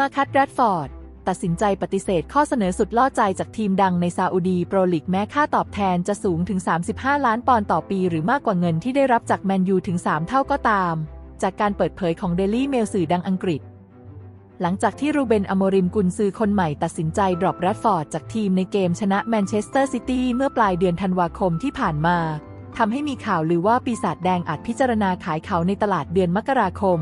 มาคัตแรดฟอร์ด ตัดสินใจปฏิเสธข้อเสนอสุดล่อใจจากทีมดังในซาอุดีโปรลีกแม้ค่าตอบแทนจะสูงถึง 35 ล้านปอนด์ต่อปีหรือมากกว่าเงินที่ได้รับจากแมนยูถึง 3 เท่าก็ตาม จากการเปิดเผยของเดลี่เมลสื่อดังอังกฤษหลังจากที่รูเบนอโมริมกุนซือคนใหม่ตัดสินใจดรอปแรดฟอร์ดจากทีมในเกมชนะแมนเชสเตอร์ซิตี้เมื่อปลายเดือนธันวาคมที่ผ่านมาทำให้มีข่าวลือว่าปีศาจแดงอาจพิจารณาขายเขาในตลาดเดือนมกราคม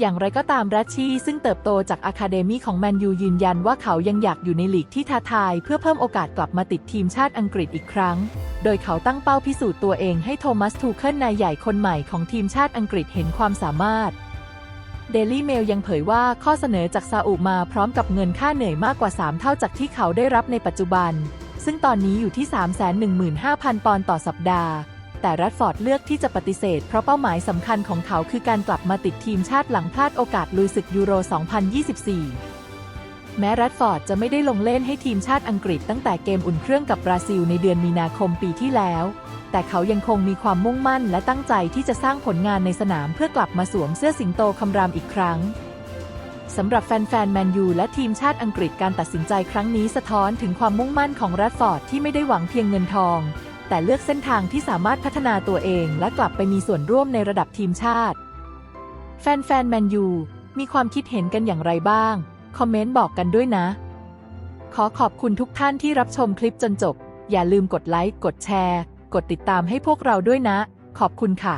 อย่างไรก็ตามแรชชี่ซึ่งเติบโตจากอะคาเดมีของแมนยูยืนยันว่าเขายังอยากอยู่ในลีกที่ท้าทาย เพื่อเพิ่มโอกาสกลับมาติดทีมชาติอังกฤษอีกครั้ง โดยเขาตั้งเป้าพิสูจน์ตัวเองให้โทมัสทูเคิลนายใหญ่คนใหม่ของทีมชาติอังกฤษเห็นความสามารถเดลี่เมลยังเผยว่าข้อเสนอจากซาอุมาพร้อมกับเงินค่าเหนื่อยมากกว่า 3 เท่าจากที่เขาได้รับในปัจจุบัน ซึ่งตอนนี้อยู่ที่ 315,000 ปอนด์ต่อสัปดาห์ แต่แรดฟอร์ดเลือกที่จะปฏิเสธ เพราะเป้าหมายสำคัญของเขาคือการกลับมาติดทีมชาติหลังพลาดโอกาสลุยศึกยูโร 2024 แม้แรดฟอร์ดจะไม่ได้ลงเล่นให้ทีมชาติอังกฤษตั้งแต่เกมอุ่นเครื่องกับบราซิลในเดือนมีนาคมปีที่แล้ว แต่เขายังคงมีความมุ่งมั่นและตั้งใจที่จะสร้างผลงานในสนามเพื่อกลับมาสวมเสื้อสิงโตคำรามอีกครั้งสำหรับแฟนๆแมนยูและทีมชาติอังกฤษการตัดสินใจครั้งนี้สะท้อนถึงความมุ่งมั่นของแรดฟอร์ดที่ไม่ได้หวังเพียงเงินทอง แต่เลือกเส้นทางที่สามารถพัฒนาตัวเองและกลับไปมีส่วนร่วมในระดับทีมชาติ แฟนๆแมนยูมีความคิดเห็นกันอย่างไรบ้าง คอมเมนต์บอกกันด้วยนะ ขอขอบคุณทุกท่านที่รับชมคลิปจนจบ อย่าลืมกดไลค์ กดแชร์ กดติดตามให้พวกเราด้วยนะ ขอบคุณค่ะ